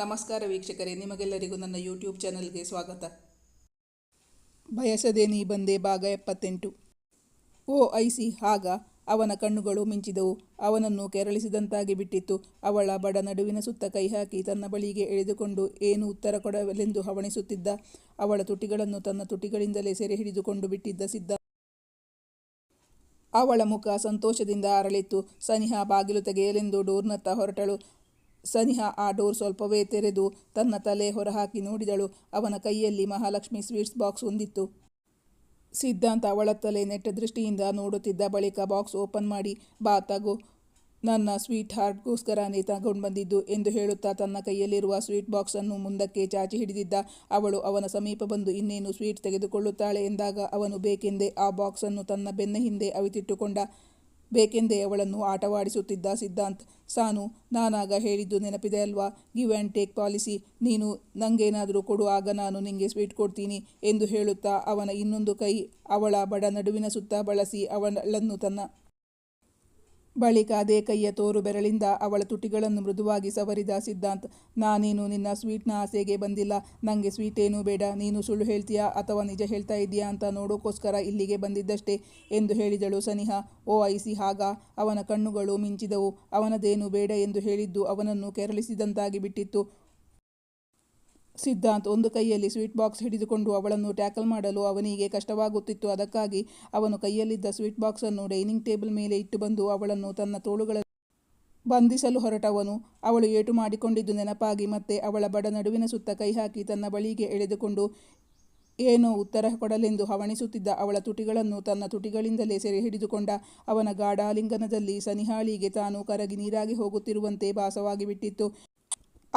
ನಮಸ್ಕಾರ ವೀಕ್ಷಕರೇ, ನಿಮಗೆಲ್ಲರಿಗೂ ನನ್ನ ಯೂಟ್ಯೂಬ್ ಚಾನಲ್ಗೆ ಸ್ವಾಗತ. ಬಯಸದೆ ನೀ ಬಂದೆ ಭಾಗ ಎಪ್ಪತ್ತೆಂಟು. ಓ ಐಸಿ, ಆಗ ಅವನ ಕಣ್ಣುಗಳು ಮಿಂಚಿದವು. ಅವನನ್ನು ಕೆರಳಿಸಿದಂತಾಗಿ ಬಿಟ್ಟಿತ್ತು. ಅವಳ ಬಡ ನಡುವಿನ ಸುತ್ತ ಕೈ ಹಾಕಿ ತನ್ನ ಬಳಿಗೆ ಎಳೆದುಕೊಂಡು ಏನು ಉತ್ತರ ಕೊಡಲೆಂದು ಹವಣಿಸುತ್ತಿದ್ದ. ಅವಳ ತುಟಿಗಳನ್ನು ತನ್ನ ತುಟಿಗಳಿಂದಲೇ ಸೆರೆ ಹಿಡಿದುಕೊಂಡು ಬಿಟ್ಟಿದ್ದ ಸಿದ್ಧ. ಅವಳ ಮುಖ ಸಂತೋಷದಿಂದ ಅರಳಿತ್ತು. ಸನಿಹ ಬಾಗಿಲು ತೆಗೆಯಲೆಂದು ಡೋರ್ನತ್ತ ಹೊರಟಳು. ಸನಿಹಾ ಆ ಡೋರ್ ಸ್ವಲ್ಪವೇ ತೆರೆದು ತನ್ನ ತಲೆ ಹೊರಹಾಕಿ ನೋಡಿದಳು. ಅವನ ಕೈಯಲ್ಲಿ ಮಹಾಲಕ್ಷ್ಮಿ ಸ್ವೀಟ್ಸ್ ಬಾಕ್ಸ್ ಹೊಂದಿತ್ತು. ಸಿದ್ಧಾಂತ ಅವಳ ತಲೆ ನೆಟ್ಟ ದೃಷ್ಟಿಯಿಂದ ನೋಡುತ್ತಿದ್ದ ಬಳಿಕ ಬಾಕ್ಸ್ ಓಪನ್ ಮಾಡಿ, ಬಾ, ತಗೋ. ನನ್ನ ಸ್ವೀಟ್ ಹಾರ್ಟ್ಗೋಸ್ಕರನೇ ತಗೊಂಡು ಬಂದಿದ್ದು ಎಂದು ಹೇಳುತ್ತಾ ತನ್ನ ಕೈಯಲ್ಲಿರುವ ಸ್ವೀಟ್ ಬಾಕ್ಸ್ ಅನ್ನು ಮುಂದಕ್ಕೆ ಚಾಚಿ ಹಿಡಿದಿದ್ದ. ಅವಳು ಅವನ ಸಮೀಪ ಬಂದು, ಇನ್ನೇನು ಸ್ವೀಟ್ ತೆಗೆದುಕೊಳ್ಳುತ್ತಾಳೆ? ಎಂದಾಗ ಅವನು ಬೇಕೆಂದೇ ಆ ಬಾಕ್ಸನ್ನು ತನ್ನ ಬೆನ್ನ ಹಿಂದೆ ಅವಿತಿಟ್ಟುಕೊಂಡ. ಬೇಕೆಂದೇ ಅವಳನ್ನು ಆಟವಾಡಿಸುತ್ತಿದ್ದ ಸಿದ್ಧಾಂತ್, ಸಾನು, ನಾನಾಗ ಹೇಳಿದ್ದು ನೆನಪಿದೆ ಅಲ್ವಾ? Give and take policy. ನೀನು ನಂಗೇನಾದರೂ ಕೊಡು, ಆಗ ನಾನು ನಿಂಗೆ ಸ್ವೀಟ್ ಕೊಡ್ತೀನಿ ಎಂದು ಹೇಳುತ್ತಾ ಅವನ ಇನ್ನೊಂದು ಕೈ ಅವಳ ಬಡ ನಡುವಿನ ಸುತ್ತ ಬಳಸಿ ಅವಳನ್ನು ತನ್ನ ಬಳಿಕ ಅದೇ ಕೈಯ ತೋರು ಬೆರಳಿಂದ ಅವಳ ತುಟಿಗಳನ್ನು ಮೃದುವಾಗಿ ಸವರಿದ ಸಿದ್ಧಾಂತ್, ನಾನೇನು ನಿನ್ನ ಸ್ವೀಟ್ನ ಆಸೆಗೆ ಬಂದಿಲ್ಲ. ನನಗೆ ಸ್ವೀಟ್ ಏನೂ ಬೇಡ. ನೀನು ಸುಳ್ಳು ಹೇಳ್ತೀಯಾ ಅಥವಾ ನಿಜ ಹೇಳ್ತಾ ಇದೆಯಾ ಅಂತ ನೋಡೋಕ್ಕೋಸ್ಕರ ಇಲ್ಲಿಗೆ ಬಂದಿದ್ದಷ್ಟೇ ಎಂದು ಹೇಳಿದಳು ಸನಿಹಾ. ಓ, ಐಸಿ, ಹಾಗ? ಅವನ ಕಣ್ಣುಗಳು ಮಿಂಚಿದವು. ಅವನದೇನು ಬೇಡ ಎಂದು ಹೇಳಿದ್ದು ಅವನನ್ನು ಕೆರಳಿಸಿದಂತಾಗಿ ಬಿಟ್ಟಿತ್ತು. ಸಿದ್ಧಾಂತ್ ಒಂದು ಕೈಯಲ್ಲಿ ಸ್ವೀಟ್ ಬಾಕ್ಸ್ ಹಿಡಿದುಕೊಂಡು ಅವಳನ್ನು ಟ್ಯಾಕಲ್ ಮಾಡಲು ಅವನಿಗೆ ಕಷ್ಟವಾಗುತ್ತಿತ್ತು. ಅದಕ್ಕಾಗಿ ಅವನು ಕೈಯಲ್ಲಿದ್ದ ಸ್ವೀಟ್ ಬಾಕ್ಸನ್ನು ಡೈನಿಂಗ್ ಟೇಬಲ್ ಮೇಲೆ ಇಟ್ಟು ಬಂದು ಅವಳನ್ನು ತನ್ನ ತೋಳುಗಳ ಬಂಧಿಸಲು ಹೊರಟವನು. ಅವಳು ಏಟು ಮಾಡಿಕೊಂಡಿದ್ದು ನೆನಪಾಗಿ ಮತ್ತೆ ಅವಳ ಬಡ ನಡುವಿನ ಸುತ್ತ ಕೈ ಹಾಕಿ ತನ್ನ ಬಳಿಗೆ ಎಳೆದುಕೊಂಡು, ಏನೋ ಉತ್ತರ ಕೊಡಲೆಂದು ಹವಣಿಸುತ್ತಿದ್ದ ಅವಳ ತುಟಿಗಳನ್ನು ತನ್ನ ತುಟಿಗಳಿಂದಲೇ ಸೆರೆ ಹಿಡಿದುಕೊಂಡ ಅವನ ಗಾಢಾಲಿಂಗನದಲ್ಲಿ ಸನಿಹಾಳಿಗೆ ತಾನು ಕರಗಿ ನೀರಾಗಿ ಹೋಗುತ್ತಿರುವಂತೆ ಭಾಸವಾಗಿ ಬಿಟ್ಟಿತ್ತು.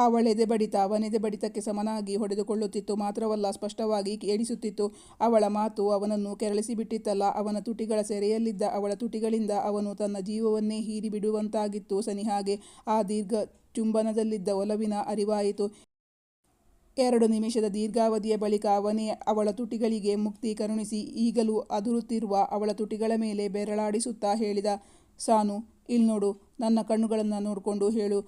ಅವಳೆದೆ ಬಡಿತ ಅವನೆದೆ ಬಡಿತಕ್ಕೆ ಸಮನಾಗಿ ಹೊಡೆದುಕೊಳ್ಳುತ್ತಿತ್ತು, ಮಾತ್ರವಲ್ಲ ಸ್ಪಷ್ಟವಾಗಿ ಕೇಳಿಸುತ್ತಿತ್ತು. ಅವಳ ಮಾತು ಅವನನ್ನು ಕೆರಳಿಸಿಬಿಟ್ಟಿತ್ತಲ್ಲ, ಅವನ ತುಟಿಗಳ ಸೆರೆಯಲ್ಲಿದ್ದ ಅವಳ ತುಟಿಗಳಿಂದ ಅವನು ತನ್ನ ಜೀವವನ್ನೇ ಹೀರಿಬಿಡುವಂತಾಗಿತ್ತು ಸನಿಹಾಗೆ. ಆ ದೀರ್ಘ ಚುಂಬನದಲ್ಲಿದ್ದ ಒಲವಿನ ಅರಿವಾಯಿತು. ಎರಡು ನಿಮಿಷದ ದೀರ್ಘಾವಧಿಯ ಬಳಿಕ ಅವನೇ ಅವಳ ತುಟಿಗಳಿಗೆ ಮುಕ್ತಿ ಕರುಣಿಸಿ ಈಗಲೂ ಅದುರುತ್ತಿರುವ ಅವಳ ತುಟಿಗಳ ಮೇಲೆ ಬೆರಳಾಡಿಸುತ್ತಾ ಹೇಳಿದ, ಸಾನು, ಇಲ್ನೋಡು, ನನ್ನ ಕಣ್ಣುಗಳನ್ನು ನೋಡಿಕೊಂಡು ಹೇಳು.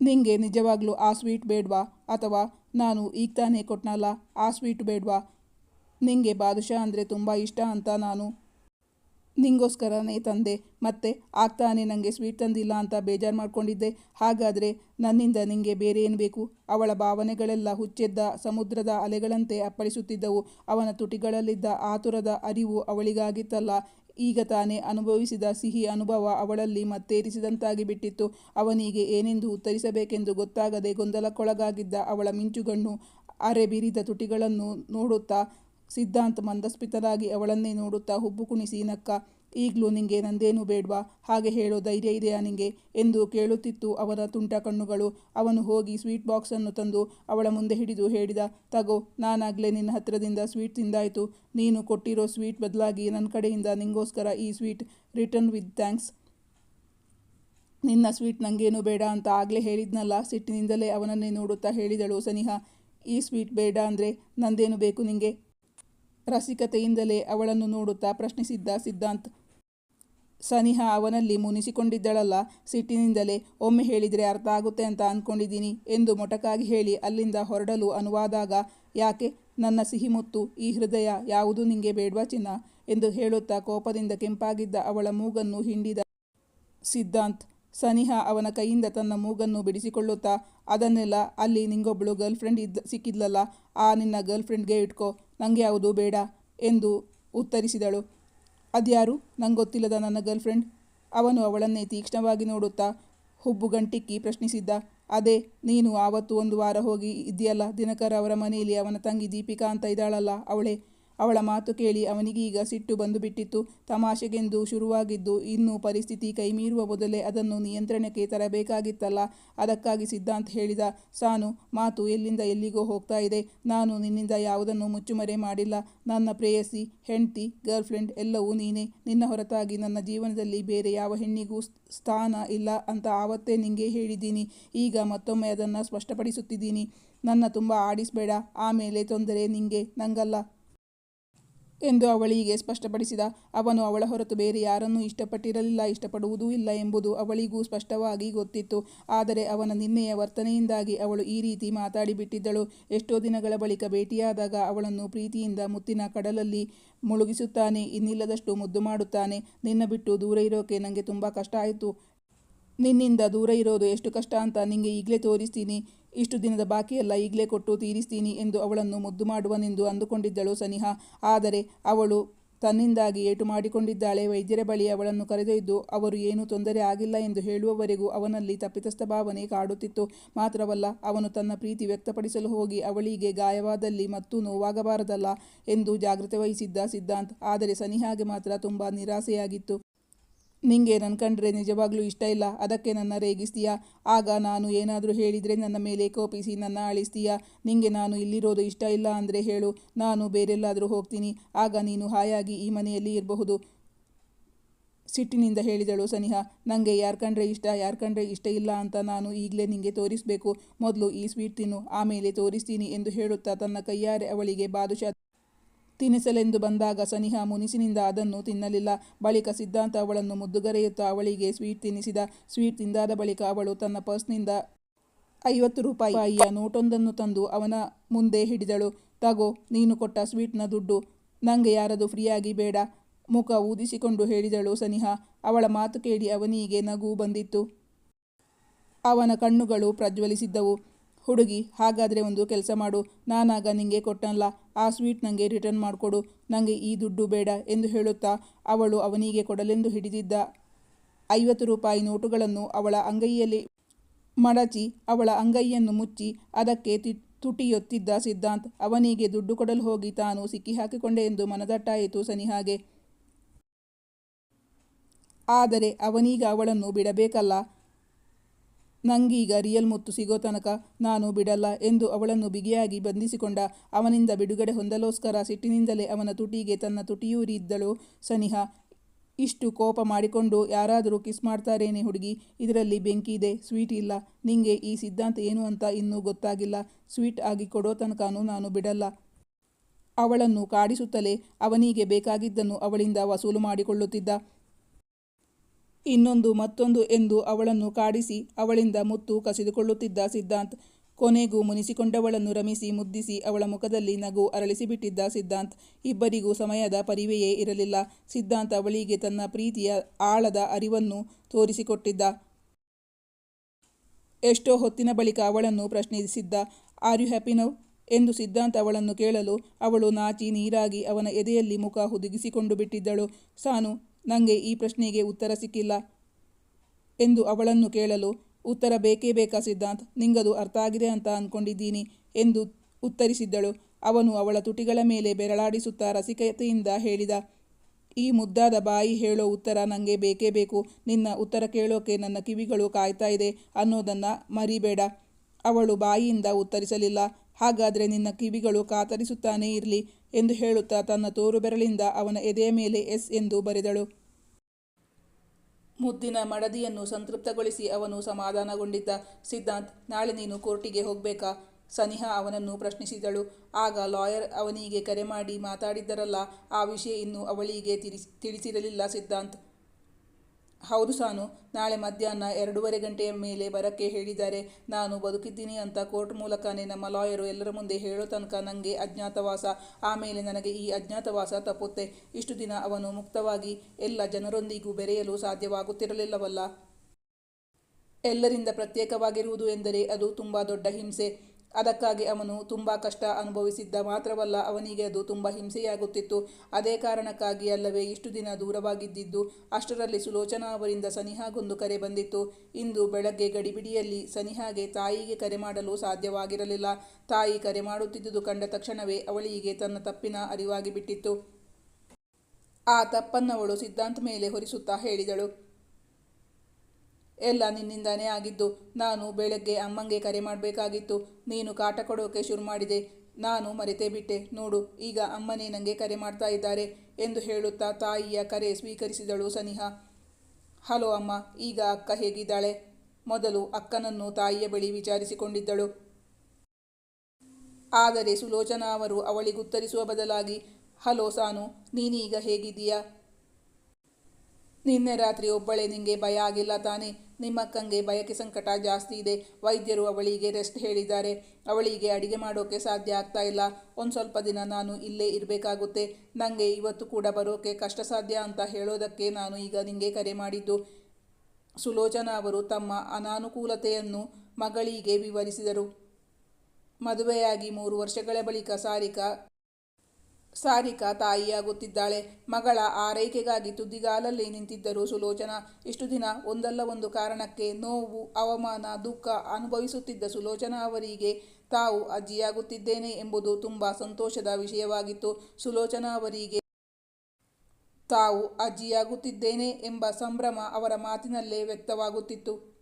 ನಿಂಗೆ ನಿಜವಾಗ್ಲೂ ಆ ಸ್ವೀಟ್ ಬೇಡ್ವಾ? ಅಥವಾ ನಾನು ಈಗ ತಾನೇ ಕೊಟ್ಟನಲ್ಲ ಆ ಸ್ವೀಟ್ ಬೇಡ್ವಾ? ನಿಂಗೆ ಬಾದುಷಾ ಅಂದರೆ ತುಂಬ ಇಷ್ಟ ಅಂತ ನಾನು. ನಿಂಗೋಸ್ಕರನೇ ತಂದೆ. ಮತ್ತೆ ಆಗ್ತಾನೆ ನನಗೆ ಸ್ವೀಟ್ ತಂದಿಲ್ಲ ಅಂತ ಬೇಜಾರು ಮಾಡ್ಕೊಂಡಿದ್ದೆ. ಹಾಗಾದರೆ ನನ್ನಿಂದ ನಿಂಗೆ ಬೇರೆ ಏನು ಬೇಕು? ಅವಳ ಭಾವನೆಗಳೆಲ್ಲ ಹುಚ್ಚೆದ್ದ ಸಮುದ್ರದ ಅಲೆಗಳಂತೆ ಅಪ್ಪಳಿಸುತ್ತಿದ್ದವು. ಅವನ ತುಟಿಗಳಲ್ಲಿದ್ದ ಆತುರದ ಅರಿವು ಅವಳಿಗಾಗಿತ್ತಲ್ಲ. ಈಗ ತಾನೇ ಅನುಭವಿಸಿದ ಸಿಹಿ ಅನುಭವ ಅವಳಲ್ಲಿ ಮತ್ತೇರಿಸಿದಂತಾಗಿ ಬಿಟ್ಟಿತ್ತು. ಅವನಿಗೆ ಏನೆಂದು ಉತ್ತರಿಸಬೇಕೆಂದು ಗೊತ್ತಾಗದೆ ಗೊಂದಲಕ್ಕೊಳಗಾಗಿದ್ದ ಅವಳ ಮಿಂಚುಗಣ್ಣು ಅರೆ ಬಿರಿದ ತುಟಿಗಳನ್ನು ನೋಡುತ್ತಾ ಸಿದ್ಧಾಂತ್ ಮಂದಸ್ಪಿತರಾಗಿ ಅವಳನ್ನೇ ನೋಡುತ್ತಾ ಹುಬ್ಬು ಕುಣಿಸಿ ನಕ್ಕ ಈಗಲೂ ನಿಂಗೆ ನಂದೇನು ಬೇಡ್ವಾ? ಹಾಗೆ ಹೇಳೋ ಧೈರ್ಯ ಇದೆಯಾ ನಿಂಗೆ? ಎಂದು ಕೇಳುತ್ತಿತ್ತು ಅವರ ತುಂಟ ಕಣ್ಣುಗಳು. ಅವನು ಹೋಗಿ ಸ್ವೀಟ್ ಬಾಕ್ಸನ್ನು ತಂದು ಅವಳ ಮುಂದೆ ಹಿಡಿದು ಹೇಳಿದ, ತಗೋ, ನಾನಾಗಲೇ ನಿನ್ನ ಹತ್ತಿರದಿಂದ ಸ್ವೀಟ್ ತಿಂದಾಯಿತು. ನೀನು ಕೊಟ್ಟಿರೋ ಸ್ವೀಟ್ ಬದಲಾಗಿ ನನ್ನ ಕಡೆಯಿಂದ ನಿಂಗೋಸ್ಕರ ಈ ಸ್ವೀಟ್ ರಿಟರ್ನ್ ವಿತ್ ಥ್ಯಾಂಕ್ಸ್. ನಿನ್ನ ಸ್ವೀಟ್ ನನಗೇನು ಬೇಡ ಅಂತ ಆಗಲೇ ಹೇಳಿದ್ನಲ್ಲ? ಸಿಟ್ಟಿನಿಂದಲೇ ಅವನನ್ನೇ ನೋಡುತ್ತಾ ಹೇಳಿದಳು, ಸನಿಹಾ. ಈ ಸ್ವೀಟ್ ಬೇಡ ಅಂದರೆ ನಂದೇನು ಬೇಕು ನಿಂಗೆ? ರಸಿಕತೆಯಿಂದಲೇ ಅವಳನ್ನು ನೋಡುತ್ತಾ ಪ್ರಶ್ನಿಸಿದ್ದ ಸಿದ್ಧಾಂತ್, ಸನಿಹ ಅವನಲ್ಲಿ ಮುನಿಸಿಕೊಂಡಿದ್ದಳಲ್ಲ, ಸಿಟ್ಟಿನಿಂದಲೇ ಒಮ್ಮೆ ಹೇಳಿದರೆ ಅರ್ಥ ಆಗುತ್ತೆ ಅಂತ ಅಂದ್ಕೊಂಡಿದ್ದೀನಿ ಎಂದು ಮೊಟಕಾಗಿ ಹೇಳಿ ಅಲ್ಲಿಂದ ಹೊರಡಲು ಅನುವಾದಾಗ, ಯಾಕೆ, ನನ್ನ ಸಿಹಿಮುತ್ತು ಈ ಹೃದಯ ಯಾವುದು ನಿಂಗೆ ಬೇಡ್ವಾ ಚಿನ್ನ? ಎಂದು ಹೇಳುತ್ತಾ ಕೋಪದಿಂದ ಕೆಂಪಾಗಿದ್ದ ಅವಳ ಮೂಗನ್ನು ಹಿಂಡಿದ ಸಿದ್ಧಾಂತ್, ಸನಿಹ ಅವನ ಕೈಯಿಂದ ತನ್ನ ಮೂಗನ್ನು ಬಿಡಿಸಿಕೊಳ್ಳುತ್ತಾ, ಅದನ್ನೆಲ್ಲ ಅಲ್ಲಿ ನಿಂಗೊಬ್ಬಳು ಗರ್ಲ್ಫ್ರೆಂಡ್ ಇದ್ದ, ಸಿಕ್ಕಿದ್ಲಲ್ಲ, ಆ ನಿನ್ನ ಗರ್ಲ್ಫ್ರೆಂಡ್ಗೆ ಇಟ್ಕೋ ನನಗೆ ಯಾವುದು ಬೇಡ ಎಂದು ಉತ್ತರಿಸಿದಳು. ಅದ್ಯಾರು? ನಂಗೆ ಗೊತ್ತಿಲ್ಲದ ನನ್ನ ಗರ್ಲ್ಫ್ರೆಂಡ್ ಅವನು ಅವಳನ್ನೇ ತೀಕ್ಷ್ಣವಾಗಿ ನೋಡುತ್ತಾ ಹುಬ್ಬು ಗಂಟಿಕ್ಕಿ ಪ್ರಶ್ನಿಸಿದ್ದ. ಅದೇ, ನೀನು ಆವತ್ತು ಒಂದು ವಾರ ಹೋಗಿ ಇದೆಯಲ್ಲ ದಿನಕರ ಅವರ ಮನೆಯಲ್ಲಿ ಅವನ ತಂಗಿ ದೀಪಿಕಾ ಅಂತ ಇದ್ದಾಳಲ್ಲ, ಅವಳೇ ಅವಳ ಮಾತು ಕೇಳಿ ಅವನಿಗೀಗ ಸಿಟ್ಟು ಬಂದು ಬಿಟ್ಟಿತ್ತು ತಮಾಷೆಗೆಂದು ಶುರುವಾಗಿದ್ದು, ಇನ್ನು ಪರಿಸ್ಥಿತಿ ಕೈಮೀರುವ ಮೊದಲೇ ಅದನ್ನು ನಿಯಂತ್ರಣಕ್ಕೆ ತರಬೇಕಾಗಿತ್ತಲ್ಲ. ಅದಕ್ಕಾಗಿ ಸಿದ್ಧಾಂತ್ ಹೇಳಿದ, ಸಾನು, ಮಾತು ಎಲ್ಲಿಂದ ಎಲ್ಲಿಗೋ ಹೋಗ್ತಾ ಇದೆ. ನಾನು ನಿನ್ನಿಂದ ಯಾವುದನ್ನು ಮುಚ್ಚುಮರೆ ಮಾಡಿಲ್ಲ. ನನ್ನ ಪ್ರೇಯಸಿ, ಹೆಂಡ್ತಿ, ಗರ್ಲ್ಫ್ರೆಂಡ್ ಎಲ್ಲವೂ ನೀನೇ. ನಿನ್ನ ಹೊರತಾಗಿ ನನ್ನ ಜೀವನದಲ್ಲಿ ಬೇರೆ ಯಾವ ಹೆಣ್ಣಿಗೂ ಸ್ಥಾನ ಇಲ್ಲ ಅಂತ ಆವತ್ತೇ ನಿಂಗೆ ಹೇಳಿದ್ದೀನಿ. ಈಗ ಮತ್ತೊಮ್ಮೆ ಅದನ್ನು ಸ್ಪಷ್ಟಪಡಿಸುತ್ತಿದ್ದೀನಿ. ನನ್ನ ತುಂಬ ಆಡಿಸಬೇಡ. ಆಮೇಲೆ ತೊಂದರೆ ನಿಂಗೆ ನಂಗಲ್ಲ. ಎಂದು ಅವಳಿಗೆ ಸ್ಪಷ್ಟಪಡಿಸಿದ. ಅವನು ಅವಳ ಹೊರತು ಬೇರೆ ಯಾರನ್ನೂ ಇಷ್ಟಪಟ್ಟಿರಲಿಲ್ಲ, ಇಷ್ಟಪಡುವುದೂ ಇಲ್ಲ ಎಂಬುದು ಅವಳಿಗೂ ಸ್ಪಷ್ಟವಾಗಿ ಗೊತ್ತಿತ್ತು. ಆದರೆ ಅವನ ನಿನ್ನೆಯ ವರ್ತನೆಯಿಂದಾಗಿ ಅವಳು ಈ ರೀತಿ ಮಾತಾಡಿಬಿಟ್ಟಿದ್ದಳು. ಎಷ್ಟೋ ದಿನಗಳ ಬಳಿಕ ಭೇಟಿಯಾದಾಗ ಅವಳನ್ನು ಪ್ರೀತಿಯಿಂದ ಮುತ್ತಿನ ಕಡಲಲ್ಲಿ ಮುಳುಗಿಸುತ್ತಾನೆ, ಇನ್ನಿಲ್ಲದಷ್ಟು ಮುದ್ದು ಮಾಡುತ್ತಾನೆ. ನಿನ್ನ ಬಿಟ್ಟು ದೂರ ಇರೋಕೆ ನನಗೆ ತುಂಬ ಕಷ್ಟ ಆಯಿತು. ನಿನ್ನಿಂದ ದೂರ ಇರೋದು ಎಷ್ಟು ಕಷ್ಟ ಅಂತ ನಿಂಗೆ ಈಗಲೇ ತೋರಿಸ್ತೀನಿ. ಇಷ್ಟು ದಿನದ ಬಾಕಿಯೆಲ್ಲ ಈಗಲೇ ಕೊಟ್ಟು ತೀರಿಸ್ತೀನಿ ಎಂದು ಅವಳನ್ನು ಮುದ್ದು ಮಾಡುವನೆಂದು ಅಂದುಕೊಂಡಿದ್ದಳು ಸನಿಹಾ. ಆದರೆ ಅವಳು ತನ್ನಿಂದಾಗಿ ಏಟು ಮಾಡಿಕೊಂಡಿದ್ದಾಳೆ. ವೈದ್ಯರ ಬಳಿ ಅವಳನ್ನು ಕರೆದೊಯ್ದು, ಅವರು ಏನೂ ತೊಂದರೆ ಆಗಿಲ್ಲ ಎಂದು ಹೇಳುವವರೆಗೂ ಅವನಲ್ಲಿ ತಪ್ಪಿತಸ್ಥ ಭಾವನೆ ಕಾಡುತ್ತಿತ್ತು. ಮಾತ್ರವಲ್ಲ, ಅವನು ತನ್ನ ಪ್ರೀತಿ ವ್ಯಕ್ತಪಡಿಸಲು ಹೋಗಿ ಅವಳಿಗೆ ಗಾಯವಾದಲ್ಲಿ ಮತ್ತೂ ನೋವಾಗಬಾರದಲ್ಲ ಎಂದು ಜಾಗ್ರತೆ ವಹಿಸಿದ್ದ ಸಿದ್ಧಾಂತ್. ಆದರೆ ಸನಿಹಾಗೆ ಮಾತ್ರ ತುಂಬ ನಿರಾಸೆಯಾಗಿತ್ತು. ನಿಂಗೆ ನನ್ನ ಕಂಡ್ರೆ ನಿಜವಾಗ್ಲೂ ಇಷ್ಟ ಇಲ್ಲ. ಅದಕ್ಕೆ ನನ್ನ ರೇಗಿಸ್ತೀಯಾ? ಆಗ ನಾನು ಏನಾದರೂ ಹೇಳಿದರೆ ನನ್ನ ಮೇಲೆ ಕೋಪಿಸಿ ನನ್ನ ಅಳಿಸ್ತೀಯಾ ನಿಂಗೆ ನಾನು ಇಲ್ಲಿರೋದು ಇಷ್ಟ ಇಲ್ಲ ಅಂದರೆ ಹೇಳು. ನಾನು ಬೇರೆಲ್ಲಾದರೂ ಹೋಗ್ತೀನಿ. ಆಗ ನೀನು ಹಾಯಾಗಿ ಈ ಮನೆಯಲ್ಲಿ ಇರಬಹುದು. ಸಿಟ್ಟಿನಿಂದ ಹೇಳಿದಳು ಸನಿಹಾ. ನನಗೆ ಯಾರು ಕಂಡ್ರೆ ಇಷ್ಟ, ಯಾರು ಕಂಡ್ರೆ ಇಷ್ಟ ಇಲ್ಲ ಅಂತ ನಾನು ಈಗಲೇ ನಿಂಗೆ ತೋರಿಸಬೇಕು. ಮೊದಲು ಈ ಸ್ವೀಟ್ ತಿನ್ನು. ಆಮೇಲೆ ತೋರಿಸ್ತೀನಿ ಎಂದು ಹೇಳುತ್ತಾ ತನ್ನ ಕೈಯಾರೆ ಅವಳಿಗೆ ಬಾದುಷಾ ತಿನ್ನಿಸಲೆಂದು ಬಂದಾಗ ಸನಿಹಾ ಮುನಿಸಿನಿಂದ ಅದನ್ನು ತಿನ್ನಲಿಲ್ಲ. ಬಳಿಕ ಸಿದ್ಧಾಂತ ಅವಳನ್ನು ಮುದ್ದುಗರೆಯುತ್ತಾ ಅವಳಿಗೆ ಸ್ವೀಟ್ ತಿನ್ನಿಸಿದ. ಸ್ವೀಟ್ ತಿಂದಾದ ಬಳಿಕ ಅವಳು ತನ್ನ ಪರ್ಸ್ನಿಂದ ಐವತ್ತು ರೂಪಾಯಿಯ ನೋಟೊಂದನ್ನು ತಂದು ಅವನ ಮುಂದೆ ಹಿಡಿದಳು. ತಗೋ, ನೀನು ಕೊಟ್ಟ ಸ್ವೀಟ್ನ ದುಡ್ಡು. ನಂಗೆ ಯಾರದು ಫ್ರೀಯಾಗಿ ಬೇಡ. ಮುಖ ಊದಿಸಿಕೊಂಡು ಹೇಳಿದಳು ಸನಿಹಾ. ಅವಳ ಮಾತು ಕೇಳಿ ಅವನಿಗೆ ನಗು ಬಂದಿತ್ತು. ಅವನ ಕಣ್ಣುಗಳು ಪ್ರಜ್ವಲಿಸಿದ್ದವು. ಹುಡುಗಿ, ಹಾಗಾದರೆ ಒಂದು ಕೆಲಸ ಮಾಡು. ನಾನಾಗ ನಿಂಗೆ ಕೊಟ್ಟನಲ್ಲ, ಆ ಸ್ವೀಟ್ ನನಗೆ ರಿಟರ್ನ್ ಮಾಡಿಕೊಡು. ನನಗೆ ಈ ದುಡ್ಡು ಬೇಡ ಎಂದು ಹೇಳುತ್ತಾ ಅವಳು ಅವನಿಗೆ ಕೊಡಲೆಂದು ಹಿಡಿದಿದ್ದ. ಐವತ್ತು ರೂಪಾಯಿ ನೋಟುಗಳನ್ನು ಅವಳ ಅಂಗೈಯಲ್ಲಿ ಮಡಚಿ, ಅವಳ ಅಂಗೈಯನ್ನು ಮುಚ್ಚಿ ಅದಕ್ಕೆ ತಿ, ತುಟಿಯೊತ್ತಿದ್ದ ಸಿದ್ಧಾಂತ್, ಅವನಿಗೆ ದುಡ್ಡು ಕೊಡಲು ಹೋಗಿ ತಾನು ಸಿಕ್ಕಿಹಾಕಿಕೊಂಡೆ ಎಂದು ಮನದಟ್ಟಾಯಿತು ಸನಿಹಾಗೆ. ಆದರೆ ಅವನೀಗ ಅವಳನ್ನು ಬಿಡಬೇಕಲ್ಲ. ನಂಗೀಗ ರಿಯಲ್ ಮುತ್ತು ಸಿಗೋ ತನಕ ನಾನು ಬಿಡಲ್ಲ ಎಂದು ಅವಳನ್ನು ಬಿಗಿಯಾಗಿ ಬಂಧಿಸಿಕೊಂಡ ಅವನಿಂದ ಬಿಡುಗಡೆ ಹೊಂದಲೋಸ್ಕರ ಸಿಟ್ಟಿನಿಂದಲೇ ಅವನ ತುಟಿಗೆ ತನ್ನ ತುಟಿಯೂರಿದ್ದಳು ಸನಿಹ, ಇಷ್ಟು ಕೋಪ ಮಾಡಿಕೊಂಡು ಯಾರಾದರೂ ಕಿಸ್ ಮಾಡ್ತಾರೇನೆ ಹುಡುಗಿ? ಇದರಲ್ಲಿ ಬೆಂಕಿ ಇದೆ, ಸ್ವೀಟ್ ಇಲ್ಲ. ನಿಂಗೆ ಈ ಸಿದ್ಧಾಂತ ಏನು ಅಂತ ಇನ್ನೂ ಗೊತ್ತಾಗಿಲ್ಲ. ಸ್ವೀಟ್ ಆಗಿ ಕೊಡೋ ತನಕನೂ ನಾನು ಬಿಡಲ್ಲ. ಅವಳನ್ನು ಕಾಡಿಸುತ್ತಲೇ ಅವನಿಗೆ ಬೇಕಾಗಿದ್ದನ್ನು ಅವಳಿಂದ ವಸೂಲು ಮಾಡಿಕೊಳ್ಳುತ್ತಿದ್ದ. ಇನ್ನೊಂದು ಮತ್ತೊಂದು ಎಂದು ಅವಳನ್ನು ಕಾಡಿಸಿ ಅವಳಿಂದ ಮುತ್ತು ಕಸಿದುಕೊಳ್ಳುತ್ತಿದ್ದ ಸಿದ್ಧಾಂತ್, ಕೊನೆಗೂ ಮುನಿಸಿಕೊಂಡವಳನ್ನು ರಮಿಸಿ ಮುದ್ದಿಸಿ ಅವಳ ಮುಖದಲ್ಲಿ ನಗು ಅರಳಿಸಿಬಿಟ್ಟಿದ್ದ ಸಿದ್ಧಾಂತ್, ಇಬ್ಬರಿಗೂ ಸಮಯದ ಪರಿವೆಯೇ ಇರಲಿಲ್ಲ. ಸಿದ್ಧಾಂತ್ ಅವಳಿಗೆ ತನ್ನ ಪ್ರೀತಿಯ ಆಳದ ಅರಿವನ್ನು ತೋರಿಸಿಕೊಟ್ಟಿದ್ದ. ಎಷ್ಟೋ ಹೊತ್ತಿನ ಬಳಿಕ ಅವಳನ್ನು ಪ್ರಶ್ನಿಸಿದ್ದ, ಆರ್ ಯು ಹ್ಯಾಪಿ ನೌ? ಎಂದು ಸಿದ್ಧಾಂತ್ ಅವಳನ್ನು ಕೇಳಲು ಅವಳು ನಾಚಿ ನೀರಾಗಿ ಅವನ ಎದೆಯಲ್ಲಿ ಮುಖ ಹುದುಗಿಸಿಕೊಂಡು ಬಿಟ್ಟಿದ್ದಳು. ಸಾನು ನನಗೆ ಈ ಪ್ರಶ್ನೆಗೆ ಉತ್ತರ ಸಿಕ್ಕಿಲ್ಲ ಎಂದು ಅವಳನ್ನು ಕೇಳಲು, ಉತ್ತರ ಬೇಕೇ ಬೇಕಾ ಸಿದ್ಧಾಂತ್? ನಿಂಗದು ಅರ್ಥ ಆಗಿದೆ ಅಂತ ಅಂದ್ಕೊಂಡಿದ್ದೀನಿ ಎಂದು ಉತ್ತರಿಸಿದ್ದಳು. ಅವನು ಅವಳ ತುಟಿಗಳ ಮೇಲೆ ಬೆರಳಾಡಿಸುತ್ತಾ ರಸಿಕತೆಯಿಂದ ಹೇಳಿದ, ಈ ಮುದ್ದಾದ ಬಾಯಿ ಹೇಳೋ ಉತ್ತರ ನನಗೆ ಬೇಕೇ ಬೇಕು. ನಿನ್ನ ಉತ್ತರ ಕೇಳೋಕೆ ನನ್ನ ಕಿವಿಗಳು ಕಾಯ್ತಾ ಇದೆ ಅನ್ನೋದನ್ನು ಮರಿಬೇಡ. ಅವಳು ಬಾಯಿಯಿಂದ ಉತ್ತರಿಸಲಿಲ್ಲ. ಹಾಗಾದರೆ ನಿನ್ನ ಕಿವಿಗಳು ಕಾತರಿಸುತ್ತಾನೇ ಇರಲಿ ಎಂದು ಹೇಳುತ್ತಾ ತನ್ನ ತೋರು ಬೆರಳಿಂದ ಅವನ ಎದೆಯ ಮೇಲೆ ಎಸ್ ಎಂದು ಬರೆದಳು. ಮುದ್ದಿನ ಮಡದಿಯನ್ನು ಸಂತೃಪ್ತಗೊಳಿಸಿ ಅವನು ಸಮಾಧಾನಗೊಂಡಿದ್ದ. ಸಿದ್ಧಾಂತ್, ನಾಳೆ ನೀನು ಕೋರ್ಟಿಗೆ ಹೋಗಬೇಕಾ? ಸನಿಹಾ ಅವನನ್ನು ಪ್ರಶ್ನಿಸಿದಳು. ಆಗ ಲಾಯರ್ ಅವನಿಗೆ ಕರೆ ಮಾಡಿ ಮಾತಾಡಿದ್ದರಲ್ಲ, ಆ ವಿಷಯ ಇನ್ನೂ ಅವಳಿಗೆ ತಿಳಿಸಿರಲಿಲ್ಲ ಸಿದ್ಧಾಂತ್. ಹೌದು ಸಾನು, ನಾಳೆ ಮಧ್ಯಾಹ್ನ ಎರಡೂವರೆ ಗಂಟೆಯ ಮೇಲೆ ಬರಕ್ಕೆ ಹೇಳಿದ್ದಾರೆ. ನಾನು ಬದುಕಿದ್ದೀನಿ ಅಂತ ಕೋರ್ಟ್ ಮೂಲಕನೇ ನಮ್ಮ ಲಾಯರು ಎಲ್ಲರ ಮುಂದೆ ಹೇಳೋ ತನಕ ನನಗೆ ಅಜ್ಞಾತವಾಸ. ಆಮೇಲೆ ನನಗೆ ಈ ಅಜ್ಞಾತವಾಸ ತಪ್ಪುತ್ತೆ. ಇಷ್ಟು ದಿನ ಅವನು ಮುಕ್ತವಾಗಿ ಎಲ್ಲ ಜನರೊಂದಿಗೂ ಬೆರೆಯಲು ಸಾಧ್ಯವಾಗುತ್ತಿರಲಿಲ್ಲವಲ್ಲ. ಎಲ್ಲರಿಂದ ಪ್ರತ್ಯೇಕವಾಗಿರುವುದು ಎಂದರೆ ಅದು ತುಂಬ ದೊಡ್ಡ ಹಿಂಸೆ. ಅದಕ್ಕಾಗಿ ಅವನು ತುಂಬ ಕಷ್ಟ ಅನುಭವಿಸಿದ್ದ ಮಾತ್ರವಲ್ಲ, ಅವನಿಗೆ ಅದು ತುಂಬ ಹಿಂಸೆಯಾಗುತ್ತಿತ್ತು. ಅದೇ ಕಾರಣಕ್ಕಾಗಿ ಅಲ್ಲವೇ ಇಷ್ಟು ದಿನ ದೂರವಾಗಿದ್ದಿದ್ದು, ಅಷ್ಟರಲ್ಲಿ ಸುಲೋಚನಾ ಅವರಿಂದ ಸನಿಹಾಗೊಂದು ಕರೆ ಬಂದಿತ್ತು. ಇಂದು ಬೆಳಗ್ಗೆ ಗಡಿಬಿಡಿಯಲ್ಲಿ ಸನಿಹಾಗೆ ತಾಯಿಗೆ ಕರೆ ಮಾಡಲು ಸಾಧ್ಯವಾಗಿರಲಿಲ್ಲ. ತಾಯಿ ಕರೆ ಮಾಡುತ್ತಿದ್ದುದು ಕಂಡ ತಕ್ಷಣವೇ ಅವಳಿಗೆ ತನ್ನ ತಪ್ಪಿನ ಅರಿವಾಗಿ ಬಿಟ್ಟಿತ್ತು. ಆ ತಪ್ಪನ್ನವಳು ಸಿದ್ಧಾಂತ ಮೇಲೆ ಹೊರಿಸುತ್ತಾ ಹೇಳಿದಳು. ಎಲ್ಲ ನಿನ್ನಿಂದಾನೇ ಆಗಿದ್ದು, ನಾನು ಬೆಳಗ್ಗೆ ಅಮ್ಮಂಗೆ ಕರೆ ಮಾಡಬೇಕಾಗಿತ್ತು. ನೀನು ಕಾಟ ಕೊಡೋಕೆ ಶುರು ಮಾಡಿದೆ. ನಾನು ಮರೆತೇ ಬಿಟ್ಟೆ. ನೋಡು, ಈಗ ಅಮ್ಮನೇ ನನಗೆ ಕರೆ ಮಾಡ್ತಾ ಇದ್ದಾರೆ ಎಂದು ಹೇಳುತ್ತಾ ತಾಯಿಯ ಕರೆ ಸ್ವೀಕರಿಸಿದಳು ಸನಿಹ. ಹಲೋ ಅಮ್ಮ, ಈಗ ಅಕ್ಕ ಹೇಗಿದ್ದಾಳೆ? ಮೊದಲು ಅಕ್ಕನನ್ನು ತಾಯಿಯ ಬಳಿ ವಿಚಾರಿಸಿಕೊಂಡಿದ್ದಳು. ಆದರೆ ಸುಲೋಚನಾ ಅವರು ಅವಳಿಗುತ್ತರಿಸುವ ಬದಲಾಗಿ, ಹಲೋ ಸಾನು, ನೀನೀಗ ಹೇಗಿದ್ದೀಯಾ? ನಿನ್ನೆ ರಾತ್ರಿ ಒಬ್ಬಳೆ ನಿಂಗೆ ಭಯ ಆಗಿಲ್ಲ ತಾನೇ? ನಿಮ್ಮಕ್ಕಂಗೆ ಬಯಕೆ ಸಂಕಟ ಜಾಸ್ತಿ ಇದೆ. ವೈದ್ಯರು ಅವಳಿಗೆ ರೆಸ್ಟ್ ಹೇಳಿದ್ದಾರೆ. ಅವಳಿಗೆ ಅಡಿಗೆ ಮಾಡೋಕೆ ಸಾಧ್ಯ ಆಗ್ತಾ ಇಲ್ಲ. ಒಂದು ಸ್ವಲ್ಪ ದಿನ ನಾನು ಇಲ್ಲೇ ಇರಬೇಕಾಗುತ್ತೆ. ನನಗೆ ಇವತ್ತು ಕೂಡ ಬರೋಕೆ ಕಷ್ಟ ಸಾಧ್ಯ ಅಂತ ಹೇಳೋದಕ್ಕೆ ನಾನು ಈಗ ನಿಮಗೆ ಕರೆ ಮಾಡಿದ್ದು. ಸುಲೋಚನಾ ಅವರು ತಮ್ಮ ಅನಾನುಕೂಲತೆಯನ್ನು ಮಗಳಿಗೆ ವಿವರಿಸಿದರು. ಮದುವೆಯಾಗಿ ಮೂರು ವರ್ಷಗಳ ಬಳಿಕ ಸಾರಿಕಾ ಸಾರಿಕಾ ತಾಯಿಯಾಗುತ್ತಿದ್ದಾಳೆ. ಮಗಳ ಆರೈಕೆಗಾಗಿ ತುದಿಗಾಲಲ್ಲಿ ನಿಂತಿದ್ದರು ಸುಲೋಚನಾ ಇಷ್ಟು ದಿನ ಒಂದಲ್ಲ ಒಂದು ಕಾರಣಕ್ಕೆ ನೋವು, ಅವಮಾನ, ದುಃಖ ಅನುಭವಿಸುತ್ತಿದ್ದ ಸುಲೋಚನಾ ಅವರಿಗೆ ತಾವು ಅಜ್ಜಿಯಾಗುತ್ತಿದ್ದೇನೆ ಎಂಬುದು ತುಂಬ ಸಂತೋಷದ ವಿಷಯವಾಗಿತ್ತು. ಸುಲೋಚನಾ ಅವರಿಗೆ ತಾವು ಅಜ್ಜಿಯಾಗುತ್ತಿದ್ದೇನೆ ಎಂಬ ಸಂಭ್ರಮ ಅವರ ಮಾತಿನಲ್ಲೇ ವ್ಯಕ್ತವಾಗುತ್ತಿತ್ತು.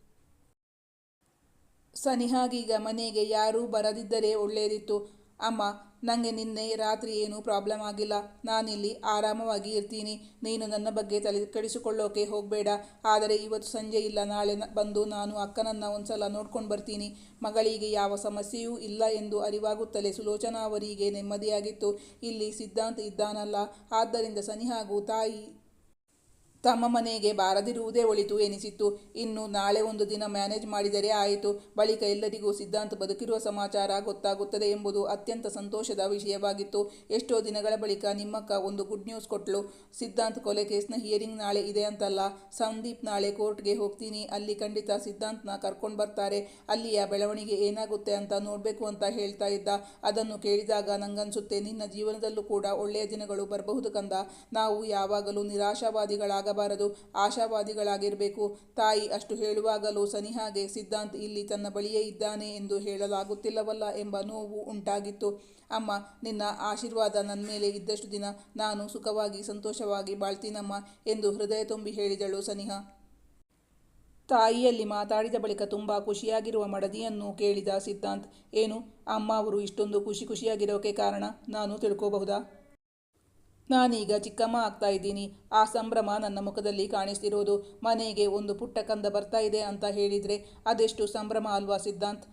ಸನಿಹಾಗೀಗ ಮನೆಗೆ ಯಾರೂ ಬರದಿದ್ದರೆ ಒಳ್ಳೆಯದಿತ್ತು. ಅಮ್ಮ ನನಗೆ ನಿನ್ನೆ ರಾತ್ರಿ ಏನೂ ಪ್ರಾಬ್ಲಮ್ ಆಗಿಲ್ಲ. ನಾನಿಲ್ಲಿ ಆರಾಮವಾಗಿ ಇರ್ತೀನಿ. ನೀನು ನನ್ನ ಬಗ್ಗೆ ತಲೆ ಕಡಿಸಿಕೊಳ್ಳೋಕೆ ಹೋಗಬೇಡ. ಆದರೆ ಇವತ್ತು ಸಂಜೆ ಇಲ್ಲ. ನಾಳೆ ಬಂದು ನಾನು ಅಕ್ಕನನ್ನು ಒಂದ್ಸಲ ನೋಡ್ಕೊಂಡು ಬರ್ತೀನಿ. ಮಗಳಿಗೆ ಯಾವ ಸಮಸ್ಯೆಯೂ ಇಲ್ಲ ಎಂದು ಅರಿವಾಗುತ್ತಲೇ ಸುಲೋಚನಾ ಅವರಿಗೆ ನೆಮ್ಮದಿಯಾಗಿತ್ತು. ಇಲ್ಲಿ ಸಿದ್ಧಾಂತ ಇದ್ದಾನಲ್ಲ. ಆದ್ದರಿಂದ ಸನಿಹಾಗೂ ತಾಯಿ ತಮ್ಮ ಮನೆಗೆ ಬಾರದಿರುವುದೇ ಒಳಿತು ಎನಿಸಿತ್ತು. ಇನ್ನು ನಾಳೆ ಒಂದು ದಿನ ಮ್ಯಾನೇಜ್ ಮಾಡಿದರೆ ಆಯಿತು. ಬಳಿಕ ಎಲ್ಲರಿಗೂ ಸಿದ್ಧಾಂತ ಬದುಕಿರುವ ಸಮಾಚಾರ ಗೊತ್ತಾಗುತ್ತದೆ ಎಂಬುದು ಅತ್ಯಂತ ಸಂತೋಷದ ವಿಷಯವಾಗಿತ್ತು. ಎಷ್ಟೋ ದಿನಗಳ ಬಳಿಕ ನಿಮ್ಮಕ್ಕ ಒಂದು ಗುಡ್ ನ್ಯೂಸ್ ಕೊಟ್ಟಳು ಸಿದ್ಧಾಂತ್ ಕೊಲೆ ಕೇಸ್ನ ಹಿಯರಿಂಗ್ ನಾಳೆ ಇದೆ ಅಂತಲ್ಲ. ಸಂದೀಪ್ ನಾಳೆ ಕೋರ್ಟ್ಗೆ ಹೋಗ್ತೀನಿ. ಅಲ್ಲಿ ಖಂಡಿತ ಸಿದ್ಧಾಂತ್ನ ಕರ್ಕೊಂಡು ಬರ್ತಾರೆ. ಅಲ್ಲಿಯ ಬೆಳವಣಿಗೆ ಏನಾಗುತ್ತೆ ಅಂತ ನೋಡಬೇಕು ಅಂತ ಹೇಳ್ತಾ ಇದ್ದ. ಅದನ್ನು ಕೇಳಿದಾಗ ನಂಗನ್ಸುತ್ತೆ, ನಿನ್ನ ಜೀವನದಲ್ಲೂ ಕೂಡ ಒಳ್ಳೆಯ ದಿನಗಳು ಬರಬಹುದು ಕಂದ. ನಾವು ಯಾವಾಗಲೂ ನಿರಾಶಾವಾದಿಗಳಾಗಬಾರದು ಆಶಾವಾದಿಗಳಾಗಿರಬೇಕು. ತಾಯಿ ಅಷ್ಟು ಹೇಳುವಾಗಲೂ ಸನಿಹಾಗೆ ಸಿದ್ಧಾಂತ್ ಇಲ್ಲಿ ತನ್ನ ಬಳಿಯೇ ಇದ್ದಾನೆ ಎಂದು ಹೇಳಲಾಗುತ್ತಿಲ್ಲವಲ್ಲ ಎಂಬ ನೋವು ಉಂಟಾಗಿತ್ತು. ಅಮ್ಮ, ನಿನ್ನ ಆಶೀರ್ವಾದ ನನ್ನ ಮೇಲೆ ಇದ್ದಷ್ಟು ದಿನ ನಾನು ಸುಖವಾಗಿ, ಸಂತೋಷವಾಗಿ ಬಾಳ್ತೀನಮ್ಮ ಎಂದು ಹೃದಯ ತುಂಬಿ ಹೇಳಿದಳು ಸನಿಹಾ. ತಾಯಿಯಲ್ಲಿ ಮಾತಾಡಿದ ಬಳಿಕ ತುಂಬ ಖುಷಿಯಾಗಿರುವ ಮಡದಿಯನ್ನು ಕೇಳಿದ ಸಿದ್ಧಾಂತ್, ಏನು, ಅಮ್ಮ ಅವರು ಇಷ್ಟೊಂದು ಖುಷಿ ಖುಷಿಯಾಗಿರೋಕೆ ಕಾರಣ? ನಾನು ತಿಳ್ಕೋಬಹುದಾ? ನಾನೀಗ ಚಿಕ್ಕಮ್ಮ ಆಗ್ತಾ ಇದ್ದೀನಿ. ಆ ಸಂಭ್ರಮ ನನ್ನ ಮುಖದಲ್ಲಿ ಕಾಣಿಸ್ತಿರೋದು. ಮನೆಗೆ ಒಂದು ಪುಟ್ಟ ಕಂದ ಬರ್ತಾ ಇದೆ ಅಂತ ಹೇಳಿದರೆ ಅದೆಷ್ಟು ಸಂಭ್ರಮ ಅಲ್ವಾ ಸಿದ್ಧಾಂತ್?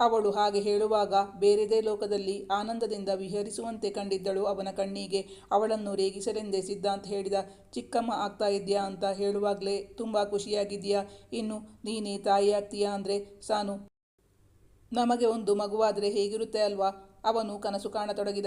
ಅವಳು ಹಾಗೆ ಹೇಳುವಾಗ ಬೇರೆದೇ ಲೋಕದಲ್ಲಿ ಆನಂದದಿಂದ ವಿಹರಿಸುವಂತೆ ಕಂಡಿದ್ದಳು ಅವನ ಕಣ್ಣಿಗೆ. ಅವಳನ್ನು ರೇಗಿಸಲೆಂದೇ ಸಿದ್ಧಾಂತ್ ಹೇಳಿದ, ಚಿಕ್ಕಮ್ಮ ಆಗ್ತಾ ಇದೆಯಾ? ಅಂತ ಹೇಳುವಾಗಲೇ, ತುಂಬ ಖುಷಿಯಾಗಿದೆಯಾ ಇನ್ನು ನೀನೇ ತಾಯಿ ಆಗ್ತೀಯಾ? ಅಂದರೆ, ಸಾನು, ನಮಗೆ ಒಂದು ಮಗುವಾದರೆ ಹೇಗಿರುತ್ತೆ ಅಲ್ವಾ? ಅವನು ಕನಸು ಕಾಣತೊಡಗಿದ